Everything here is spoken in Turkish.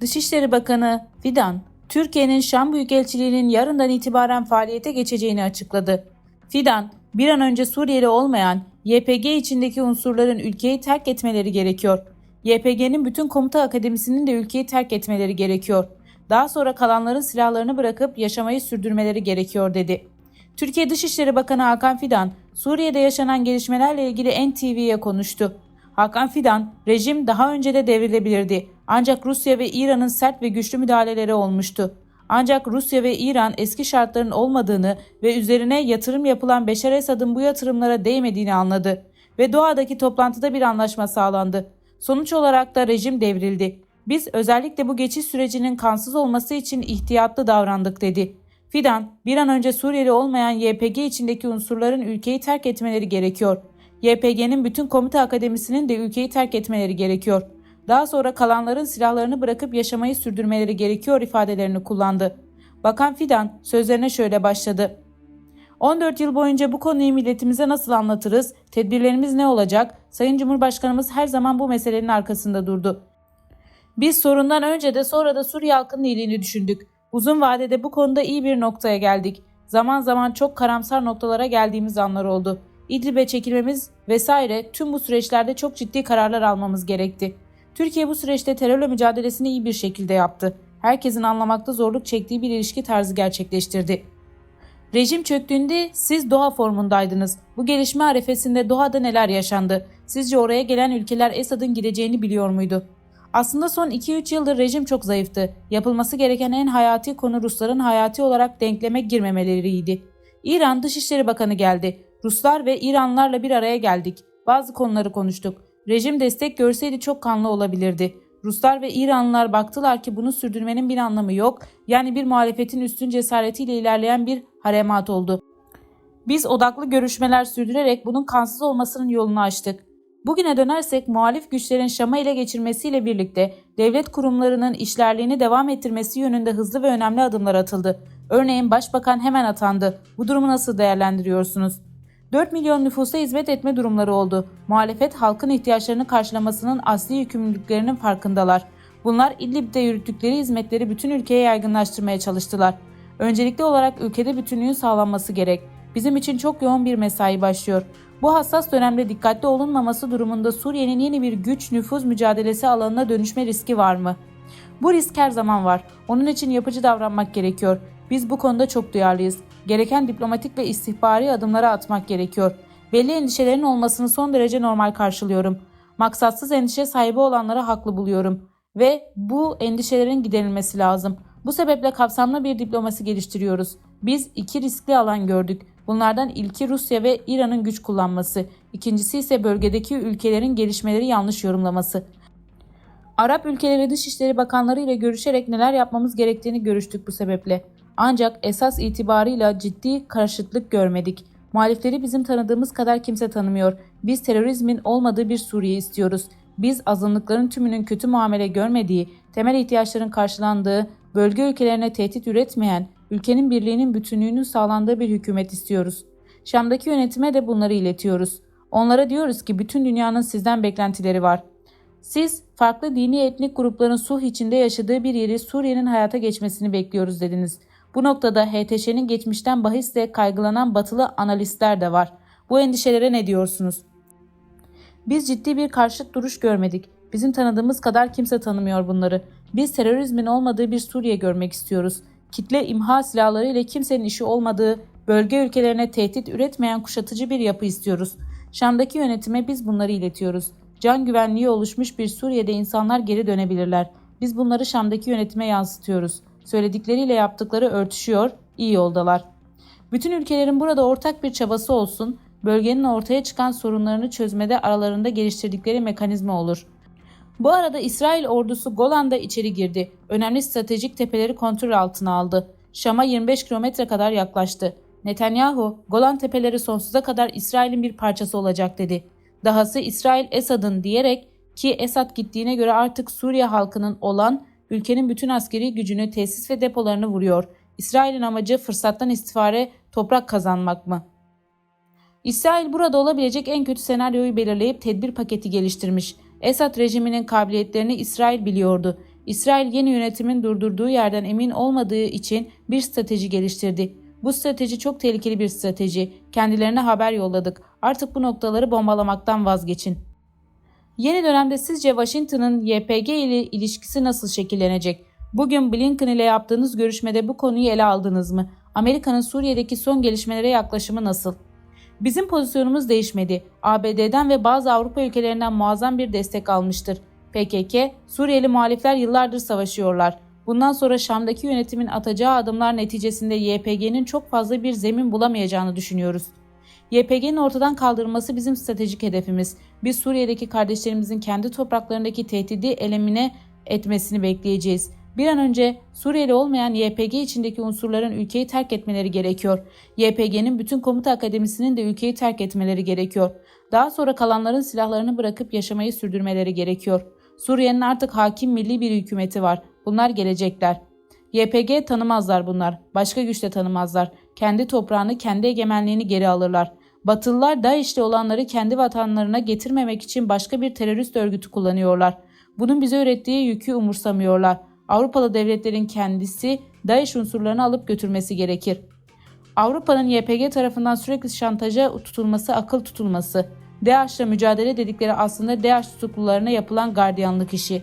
Dışişleri Bakanı Fidan, Türkiye'nin Şam Büyükelçiliği'nin yarından itibaren faaliyete geçeceğini açıkladı. Fidan, bir an önce Suriyeli olmayan YPG içindeki unsurların ülkeyi terk etmeleri gerekiyor. YPG'nin bütün komuta akademisinin de ülkeyi terk etmeleri gerekiyor. Daha sonra kalanların silahlarını bırakıp yaşamayı sürdürmeleri gerekiyor dedi. Türkiye Dışişleri Bakanı Hakan Fidan, Suriye'de yaşanan gelişmelerle ilgili NTV'ye konuştu. Hakan Fidan, rejim daha önce de devrilebilirdi. Ancak Rusya ve İran'ın sert ve güçlü müdahaleleri olmuştu. Ancak Rusya ve İran eski şartların olmadığını ve üzerine yatırım yapılan Beşar Esad'ın bu yatırımlara değmediğini anladı. Ve Doğa'daki toplantıda bir anlaşma sağlandı. Sonuç olarak da rejim devrildi. Biz özellikle bu geçiş sürecinin kansız olması için ihtiyatlı davrandık dedi. Fidan, bir an önce Suriyeli olmayan YPG içindeki unsurların ülkeyi terk etmeleri gerekiyor. YPG'nin bütün komuta akademisinin de ülkeyi terk etmeleri gerekiyor. Daha sonra kalanların silahlarını bırakıp yaşamayı sürdürmeleri gerekiyor ifadelerini kullandı. Bakan Fidan sözlerine şöyle başladı. 14 yıl boyunca bu konuyu milletimize nasıl anlatırız? Tedbirlerimiz ne olacak? Sayın Cumhurbaşkanımız her zaman bu meselenin arkasında durdu. Biz sorundan önce de sonra da Suriye halkının iyiliğini düşündük. Uzun vadede bu konuda iyi bir noktaya geldik. Zaman zaman çok karamsar noktalara geldiğimiz anlar oldu. İdlib'e çekilmemiz vesaire tüm bu süreçlerde çok ciddi kararlar almamız gerekti. Türkiye bu süreçte terörle mücadelesini iyi bir şekilde yaptı. Herkesin anlamakta zorluk çektiği bir ilişki tarzı gerçekleştirdi. Rejim çöktüğünde siz Doha formundaydınız. Bu gelişme arefesinde Doha'da neler yaşandı? Sizce oraya gelen ülkeler Esad'ın gideceğini biliyor muydu? Aslında son 2-3 yıldır rejim çok zayıftı. Yapılması gereken en hayati konu Rusların hayati olarak denkleme girmemeleriydi. İran Dışişleri Bakanı geldi. Ruslar ve İranlılarla bir araya geldik. Bazı konuları konuştuk. Rejim destek görseydi çok kanlı olabilirdi. Ruslar ve İranlılar baktılar ki bunu sürdürmenin bir anlamı yok. Yani bir muhalefetin üstün cesaretiyle ilerleyen bir haremat oldu. Biz odaklı görüşmeler sürdürerek bunun kansız olmasının yolunu açtık. Bugüne dönersek muhalif güçlerin Şam'ı ele geçirmesiyle birlikte devlet kurumlarının işlerliğini devam ettirmesi yönünde hızlı ve önemli adımlar atıldı. Örneğin başbakan hemen atandı. Bu durumu nasıl değerlendiriyorsunuz? 4 milyon nüfusa hizmet etme durumları oldu. Muhalefet halkın ihtiyaçlarını karşılamasının asli yükümlülüklerinin farkındalar. Bunlar İdlib'de yürüttükleri hizmetleri bütün ülkeye yaygınlaştırmaya çalıştılar. Öncelikli olarak ülkede bütünlüğün sağlanması gerek. Bizim için çok yoğun bir mesai başlıyor. Bu hassas dönemde dikkatli olunmaması durumunda Suriye'nin yeni bir güç nüfuz mücadelesi alanına dönüşme riski var mı? Bu risk her zaman var. Onun için yapıcı davranmak gerekiyor. Biz bu konuda çok duyarlıyız. Gereken diplomatik ve istihbari adımları atmak gerekiyor. Belli endişelerin olmasını son derece normal karşılıyorum. Maksatsız endişe sahibi olanları haklı buluyorum. Ve bu endişelerin giderilmesi lazım. Bu sebeple kapsamlı bir diplomasi geliştiriyoruz. Biz iki riskli alan gördük. Bunlardan ilki Rusya ve İran'ın güç kullanması. İkincisi ise bölgedeki ülkelerin gelişmeleri yanlış yorumlaması. Arap ülkeleri Dışişleri Bakanları ile görüşerek neler yapmamız gerektiğini görüştük bu sebeple. Ancak esas itibarıyla ciddi karşıtlık görmedik. Muhalifleri bizim tanıdığımız kadar kimse tanımıyor. Biz terörizmin olmadığı bir Suriye istiyoruz. Biz azınlıkların tümünün kötü muamele görmediği, temel ihtiyaçların karşılandığı, bölge ülkelerine tehdit üretmeyen, ülkenin birliğinin bütünlüğünün sağlandığı bir hükümet istiyoruz. Şam'daki yönetime de bunları iletiyoruz. Onlara diyoruz ki bütün dünyanın sizden beklentileri var. Siz farklı dini etnik grupların sulh içinde yaşadığı bir yeri Suriye'nin hayata geçmesini bekliyoruz dediniz. Bu noktada HTŞ'nin geçmişten bahisle kaygılanan batılı analistler de var. Bu endişelere ne diyorsunuz? Biz ciddi bir karşıt duruş görmedik. Bizim tanıdığımız kadar kimse tanımıyor bunları. Biz terörizmin olmadığı bir Suriye görmek istiyoruz. Kitle imha silahları ile kimsenin işi olmadığı, bölge ülkelerine tehdit üretmeyen kuşatıcı bir yapı istiyoruz. Şam'daki yönetime biz bunları iletiyoruz. Can güvenliği oluşmuş bir Suriye'de insanlar geri dönebilirler. Biz bunları Şam'daki yönetime yansıtıyoruz. Söyledikleriyle yaptıkları örtüşüyor, iyi yoldalar. Bütün ülkelerin burada ortak bir çabası olsun, bölgenin ortaya çıkan sorunlarını çözmede aralarında geliştirdikleri mekanizma olur. Bu arada İsrail ordusu Golan'da içeri girdi. Önemli stratejik tepeleri kontrol altına aldı. Şam'a 25 kilometre kadar yaklaştı. Netanyahu, Golan tepeleri sonsuza kadar İsrail'in bir parçası olacak dedi. Dahası İsrail Esad'ın diyerek ki Esad gittiğine göre artık Suriye halkının olan ülkenin bütün askeri gücünü, tesis ve depolarını vuruyor. İsrail'in amacı fırsattan istifare toprak kazanmak mı? İsrail burada olabilecek en kötü senaryoyu belirleyip tedbir paketi geliştirmiş. Esad rejiminin kabiliyetlerini İsrail biliyordu. İsrail yeni yönetimin durdurduğu yerden emin olmadığı için bir strateji geliştirdi. Bu strateji çok tehlikeli bir strateji. Kendilerine haber yolladık. Artık bu noktaları bombalamaktan vazgeçin. Yeni dönemde sizce Washington'ın YPG ile ilişkisi nasıl şekillenecek? Bugün Blinken ile yaptığınız görüşmede bu konuyu ele aldınız mı? Amerika'nın Suriye'deki son gelişmelere yaklaşımı nasıl? Bizim pozisyonumuz değişmedi. ABD'den ve bazı Avrupa ülkelerinden muazzam bir destek almıştır. PKK, Suriyeli muhalifler yıllardır savaşıyorlar. Bundan sonra Şam'daki yönetimin atacağı adımlar neticesinde YPG'nin çok fazla bir zemin bulamayacağını düşünüyoruz. YPG'nin ortadan kaldırılması bizim stratejik hedefimiz. Biz Suriye'deki kardeşlerimizin kendi topraklarındaki tehdidi elemine etmesini bekleyeceğiz. Bir an önce Suriyeli olmayan YPG içindeki unsurların ülkeyi terk etmeleri gerekiyor. YPG'nin bütün komuta akademisinin de ülkeyi terk etmeleri gerekiyor. Daha sonra kalanların silahlarını bırakıp yaşamayı sürdürmeleri gerekiyor. Suriye'nin artık hakim milli bir hükümeti var. Bunlar gelecekler. YPG tanımazlar bunlar. Başka güçle tanımazlar. Kendi toprağını, kendi egemenliğini geri alırlar. Batılılar DAEŞ'li olanları kendi vatanlarına getirmemek için başka bir terörist örgütü kullanıyorlar. Bunun bize öğrettiği yükü umursamıyorlar. Avrupalı devletlerin kendisi DAEŞ unsurlarını alıp götürmesi gerekir. Avrupa'nın YPG tarafından sürekli şantaja tutulması, akıl tutulması. DAEŞ'la mücadele dedikleri aslında DAEŞ tutuklularına yapılan gardiyanlık işi.